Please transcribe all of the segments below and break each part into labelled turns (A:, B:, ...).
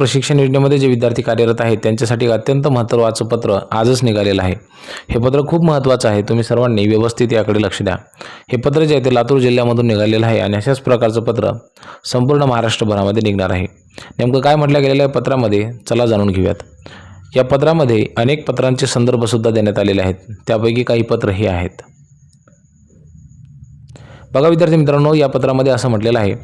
A: प्रशिक्षण योजनेमध्ये जे विद्यार्थी कार्यरत आहेत त्यांच्यासाठी अत्यंत महत्त्वाचं पत्र आजच निघालेलं आहे. हे पत्र खूप महत्त्वाचं आहे. तुम्ही सर्वांनी व्यवस्थित याकडे लक्ष द्या. हे पत्र जे आहे ते लातूर जिल्ह्यामधून निघालेलं आहे आणि अशाच प्रकारचं पत्र संपूर्ण महाराष्ट्रभरामध्ये निघणार आहे. नेमकं काय म्हटलं गेलेलं आहे पत्रामध्ये? चला जाणून घेऊयात. या पत्रामध्ये अनेक पत्रांचे संदर्भसुद्धा देण्यात आलेले आहेत. त्यापैकी काही पत्र हे आहेत. बघा विद्यार्थी मित्रांनो या पत्रामध्ये असं म्हटलेलं आहे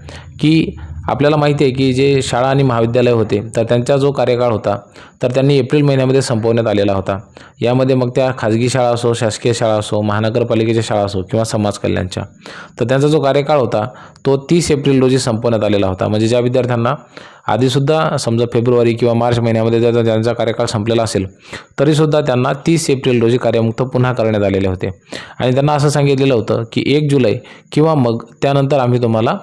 A: की आपल्याला माहिती आहे की जे शाळा आणि महाविद्यालय होते तर त्यांचा जो कार्यकाळ होता तर त्यांनी एप्रिल महिन्यामध्ये संपवण्यात आलेला होता. यामध्ये मग त्या खाजगी शाळा असो शासकीय शाळा असो महानगरपालिकेच्या शाळा असो किंवा समाज कल्याणच्या. तर त्यांचा जो कार्यकाळ होता तो तीस एप्रिल रोजी संपवण्यात आलेला होता. म्हणजे ज्या विद्यार्थ्यांना आधीसुद्धा समजा फेब्रुवारी किंवा मार्च महिन्यामध्ये जर त्यांचा कार्यकाळ संपलेला असेल तरीसुद्धा त्यांना तीस एप्रिल रोजी कार्यमुक्त पुन्हा करण्यात आलेले होते. आणि त्यांना असं सांगितलेलं होतं की एक जुलै किंवा मग त्यानंतर आम्ही तुम्हाला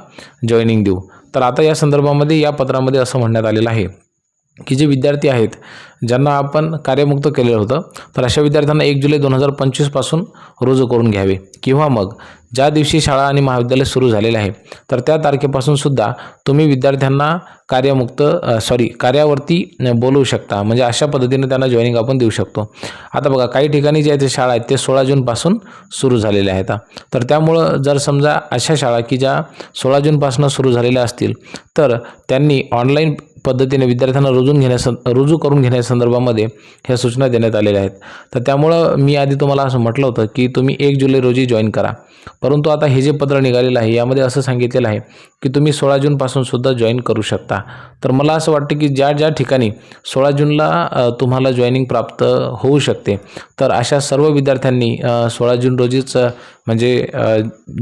A: जॉईनिंग देऊ. तर आता या संदर्भामध्ये या पत्रामध्ये असं म्हणण्यात आलेलं आहे की जे विद्यार्थी आहेत ज्यांना आपण कार्यमुक्त केलेलं होतं तर अशा विद्यार्थ्यांना एक जुलै दोन हजार पंचवीसपासून रुजू करून घ्यावे. किंवा मग ज्या दिवशी शाळा आणि महाविद्यालय सुरू झालेले आहे तर त्या तारखेपासून सुद्धा तुम्ही विद्यार्थ्यांना कार्यमुक्त सॉरी कार्यावरती बोलवू शकता. म्हणजे अशा पद्धतीने त्यांना जॉईनिंग आपण देऊ शकतो. आता बघा काही ठिकाणी जे आहे ते शाळा आहेत ते सोळा जूनपासून सुरू झालेले आहेत. तर त्यामुळं जर समजा अशा शाळा की ज्या सोळा जूनपासून सुरू झालेल्या असतील तर त्यांनी ऑनलाईन पद्धतीने विद्यार्थ्यांना रुजून घेण्यास रुजू करून घेण्यासंदर्भामध्ये ह्या सूचना देण्यात आलेल्या आहेत. तर त्यामुळं मी आधी तुम्हाला असं म्हटलं होतं की तुम्ही एक जुलै रोजी जॉईन करा. परंतु आता हे जे पत्र निघालेलं आहे यामध्ये असं सांगितलेलं आहे की तुम्ही सोळा जूनपासून सुद्धा जॉईन करू शकता. तर मला असं वाटतं की ज्या ज्या ठिकाणी सोळा जूनला तुम्हाला जॉईनिंग प्राप्त होऊ शकते तर अशा सर्व विद्यार्थ्यांनी सोळा जून रोजीच म्हणजे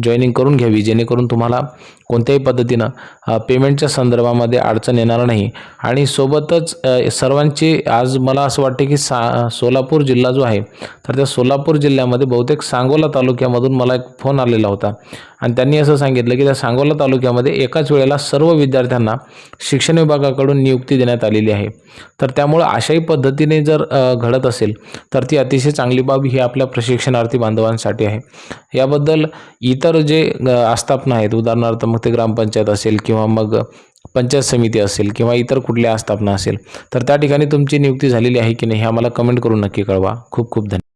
A: जॉईनिंग करून घ्यावी जेणेकरून तुम्हाला कोणत्याही पद्धतीनं पेमेंटच्या संदर्भामध्ये अडचण येणार नाही. आणि सोबतच सर्वांची आज मला असं वाटते की सा सोलापूर जिल्हा जो आहे तर त्या सोलापूर जिल्ह्यामध्ये बहुतेक सांगोला तालुक्यामधून मला एक फोन आलेला होता. आणि त्यांनी असं सांगितलं की त्या सांगोला तालुक्यामध्ये एकाच वेळेला सर्व विद्यार्थ्यांना शिक्षण विभागाकडून नियुक्ती देण्यात आलेली आहे. तर त्यामुळं अशाही पद्धतीने जर घडत असेल तर ती अतिशय चांगली बाब ही आपल्या प्रशिक्षणार्थी बांधवांसाठी आहे. याबद्दल इतर जे आस्थापना आहेत उदाहरणार्थ मग ते ग्रामपंचायत असेल किंवा मग पंचायत समिती असेल किंवा इतर कुठल्या आस्थापना असेल तर त्या ठिकाणी तुमची नियुक्ती झालेली आहे की नाही हे आम्हाला कमेंट करून नक्की कळवा. खूप खूप धन्यवाद.